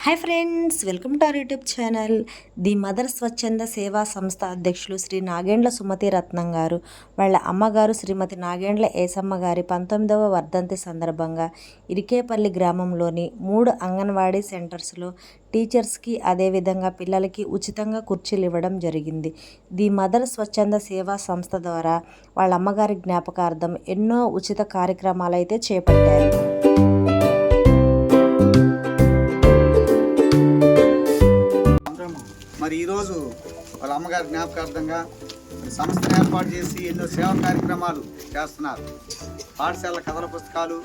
Hi friends welcome to our YouTube channel. The mother స్వచ్ఛంద సేవా సంస్థ అధ్యక్షులు శ్రీ నాగేండ్ల సుమతి రత్నం గారు వాళ్ళ అమ్మగారు శ్రీమతి నాగేండ్ల ఏసమ్మ గారి పంతొమ్మిదవ వర్ధంతి సందర్భంగా ఇరికేపల్లి గ్రామంలోని మూడు అంగన్వాడీ సెంటర్స్లో టీచర్స్కి అదేవిధంగా పిల్లలకి ఉచితంగా కుర్చీలు ఇవ్వడం జరిగింది. ది మదర్ స్వచ్ఛంద సేవా సంస్థ ద్వారా వాళ్ళ అమ్మగారి జ్ఞాపకార్థం ఎన్నో ఉచిత కార్యక్రమాలు అయితే చేపట్టారు. మరి ఈరోజు వాళ్ళ అమ్మగారి జ్ఞాపకార్థంగా సంస్థను ఏర్పాటు చేసి ఎన్నో సేవా కార్యక్రమాలు చేస్తున్నారు. పాఠశాల కథల పుస్తకాలు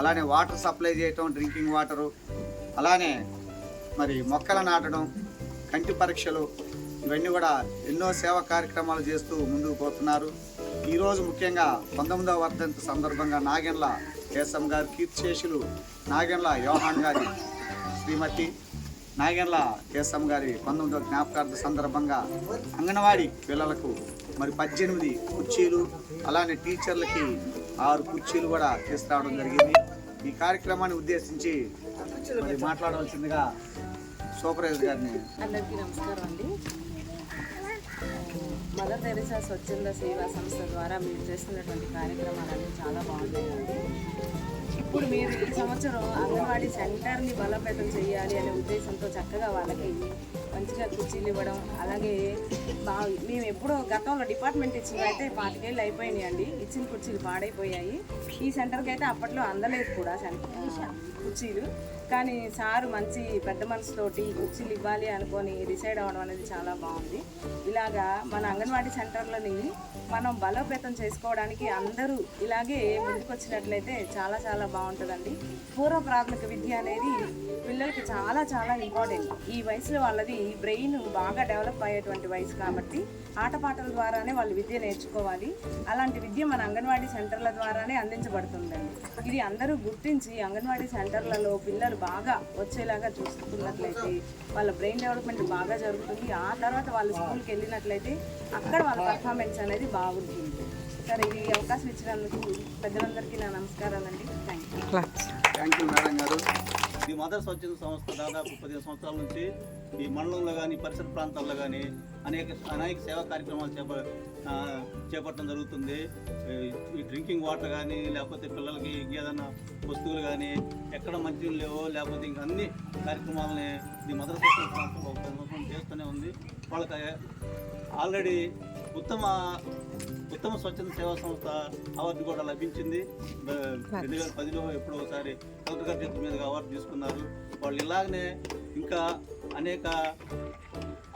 అలానే వాటర్ సప్లై చేయటం డ్రింకింగ్ వాటరు అలానే మరి మొక్కలు నాటడం కంటి పరీక్షలు ఇవన్నీ కూడా ఎన్నో సేవా కార్యక్రమాలు చేస్తూ ముందుకు పోతున్నారు. ఈరోజు ముఖ్యంగా పంతొమ్మిదవ వర్ధంతి సందర్భంగా నాగెండ్ల కేశం గారు కీర్తిశేషులు నాగెండ్ల యోహాన్ గారి శ్రీమతి నాగెండ్ల కేశం గారి పంతొమ్మిదవ జ్ఞాపకార్థ సందర్భంగా అంగన్వాడీ పిల్లలకు మరి పద్దెనిమిది కుర్చీలు అలానే టీచర్లకి ఆరు కుర్చీలు కూడా తీసుకురావడం జరిగింది. ఈ కార్యక్రమాన్ని ఉద్దేశించి మరి మాట్లాడవలసిందిగా సూపర్వైజర్ గారిని అందరికీ నమస్కారం అండి. మదర్ తెరిసా స్వచ్ఛంద సేవా సంస్థ ద్వారా మీరు చేస్తున్నటువంటి కార్యక్రమాలన్నీ చాలా బాగున్నాయండి. ఇప్పుడు మీరు ఈ సంవత్సరం అంగన్వాడీ సెంటర్ని బలోపేతం చేయాలి అనే ఉద్దేశంతో చక్కగా వాళ్ళకి మంచిగా కుర్చీలు ఇవ్వడం అలాగే బా మేము ఎప్పుడో గతంలో డిపార్ట్మెంట్ ఇచ్చినవి అయితే పాతికేళ్ళు అయిపోయినాయి అండి. ఇచ్చిన కుర్చీలు పాడైపోయాయి. ఈ సెంటర్కి అయితే అప్పట్లో అందలేదు కూడా కుర్చీలు. కానీ సారు మంచి పెద్ద మనసుతోటి కుర్చీలు ఇవ్వాలి అనుకొని డిసైడ్ అవ్వడం అనేది చాలా బాగుంది. ఇలాగా మన అంగన్వాడీ సెంటర్లని మనం బలోపేతం చేసుకోవడానికి అందరూ ఇలాగే ముందుకొచ్చినట్లయితే చాలా చాలా బాగుంది బాగుంటుందండి. పూర్వ ప్రాథమిక విద్య అనేది పిల్లలకి చాలా చాలా ఇంపార్టెంట్. ఈ వయసులో వాళ్ళది బ్రెయిన్ బాగా డెవలప్ అయ్యేటువంటి వయసు కాబట్టి ఆటపాటల ద్వారానే వాళ్ళు విద్య నేర్చుకోవాలి. అలాంటి విద్య మన అంగన్వాడీ సెంటర్ల ద్వారానే అందించబడుతుందండి. ఇది అందరూ గుర్తించి అంగన్వాడీ సెంటర్లలో పిల్లలు బాగా వచ్చేలాగా చూసుకున్నట్లయితే వాళ్ళ బ్రెయిన్ డెవలప్మెంట్ బాగా జరుగుతుంది. ఆ తర్వాత వాళ్ళు స్కూల్కి వెళ్ళినట్లయితే అక్కడ వాళ్ళ పర్ఫార్మెన్స్ అనేది బాగుంటుంది. సరే ఈ అవకాశం ఇచ్చినందుకు పెద్దలందరికీ నా నమస్కారాలండి. థ్యాంక్ యూ మేడం గారు. ఈ మదర్ స్వచ్ఛంద సంస్థ దాదాపు పదిహేను సంవత్సరాల నుంచి ఈ మండలంలో కానీ పరిసర ప్రాంతాల్లో కానీ అనేక అనేక సేవా కార్యక్రమాలు చేప చేపట్టడం జరుగుతుంది. ఈ- డ్రింకింగ్ వాటర్ కానీ లేకపోతే పిల్లలకి ఏదైనా వస్తువులు కానీ ఎక్కడ మంచినీళ్ళు లేవో లేకపోతే ఇంకా అన్ని కార్యక్రమాలని ఈ మదర్ స్వచ్ఛంద సంస్థ ఒక పది సంవత్సరం చేస్తూనే ఉంది. వాళ్ళకి ఆల్రెడీ ఉత్తమ ఉత్తమ స్వచ్ఛంద సేవా సంస్థ అవార్డు కూడా లభించింది. రెండు వేల పదిలో ఎప్పుడో ఒకసారి కలెక్టర్ గారి చేతుల మీదుగా అవార్డు తీసుకున్నారు. వాళ్ళు ఇలాగనే ఇంకా అనేక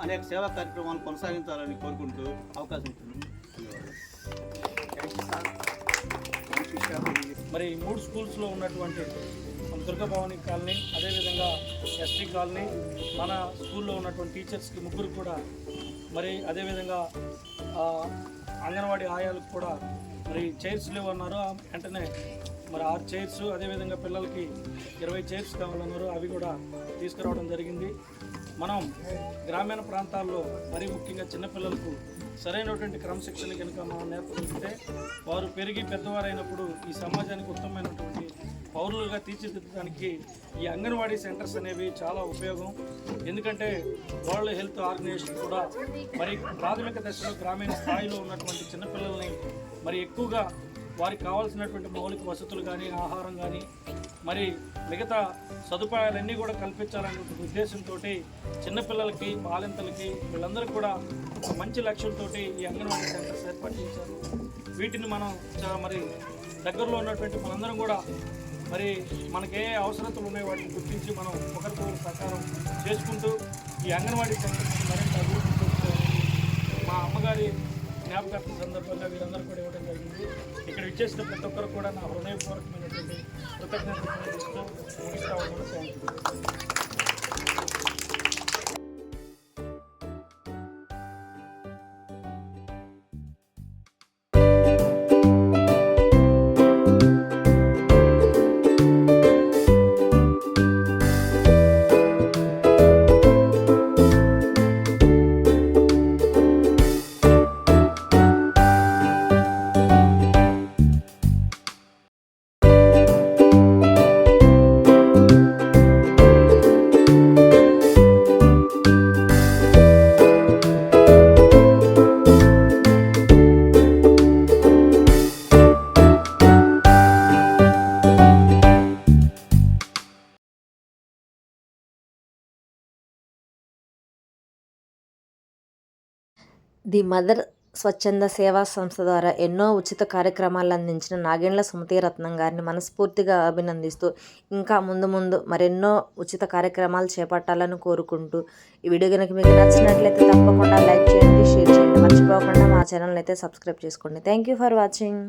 అనేక సేవా కార్యక్రమాలు కొనసాగించాలని కోరుకుంటూ అవకాశం ఇచ్చింది మరి ఈ మూడు స్కూల్స్లో ఉన్నటువంటి మన దుర్గభవాని కాలనీ అదేవిధంగా ఎస్టీ కాలనీ మన స్కూల్లో ఉన్నటువంటి టీచర్స్కి ముగ్గురు కూడా మరి అదేవిధంగా ఆ, అంగన్వాడీ ఆయాలకు కూడా మరి చైర్స్ లేవన్నారు ఆ వెంటనే మరి ఆరు చైర్స్ అదేవిధంగా పిల్లలకి ఇరవై చైర్స్ కావాలన్నారు. అవి కూడా తీసుకురావడం జరిగింది. మనం గ్రామీణ ప్రాంతాల్లో మరీ ముఖ్యంగా చిన్నపిల్లలకు సరైనటువంటి క్రమశిక్షణ కనుక మనం నేర్పగలిగితే వారు పెరిగి పెద్దవారైనప్పుడు ఈ సమాజానికి ఉత్తమమైనటువంటి పౌరులుగా తీర్చిదిద్దడానికి ఈ అంగన్వాడీ సెంటర్స్ అనేవి చాలా ఉపయోగం. ఎందుకంటే వరల్డ్ హెల్త్ ఆర్గనైజేషన్ కూడా మరి ప్రాథమిక దశలో గ్రామీణ స్థాయిలో ఉన్నటువంటి చిన్నపిల్లల్ని మరి ఎక్కువగా వారికి కావాల్సినటువంటి మౌలిక వసతులు కానీ ఆహారం కానీ మరి మిగతా సదుపాయాలన్నీ కూడా కల్పించాలనే ఉద్దేశంతో చిన్నపిల్లలకి బాలింతలకి వీళ్ళందరూ కూడా ఒక మంచి లక్ష్యంతో ఈ అంగన్వాడీ సెంటర్స్ ఏర్పాటు చేశారు. వీటిని మనం మరి దగ్గరలో ఉన్నటువంటి మనందరం కూడా మరి మనకి ఏ అవసరతలు ఉన్నాయి వాటిని గుర్తించి మనం ఒకరికొకరు సహకారం చేసుకుంటూ ఈ అంగన్వాడీ సెంటర్స్ మరింత మా అమ్మగారి జ్ఞాపకార్థ సందర్భంగా వీరందరూ కూడా ఇవ్వడం జరిగింది. ఇక్కడ ఇచ్చేసిన ప్రతి ఒక్కరు కూడా నా హృదయపూర్వకమైనటువంటి కృతజ్ఞతలు తెలియజేస్తూ ముగిస్తా ఉన్నాను. ది మదర్ స్వచ్ఛంద సేవా సంస్థ ద్వారా ఎన్నో ఉచిత కార్యక్రమాలు అందించిన నాగేండ్ల సుమతి రత్నం గారిని మనస్ఫూర్తిగా అభినందిస్తూ ఇంకా ముందు ముందు మరెన్నో ఉచిత కార్యక్రమాలు చేపట్టాలని కోరుకుంటూ ఈ వీడియో కనుక మీకు నచ్చినట్లయితే తప్పకుండా లైక్ చేయండి షేర్ చేయండి. మర్చిపోకుండా మా ఛానల్ అయితే సబ్స్క్రైబ్ చేసుకోండి. Thank you for watching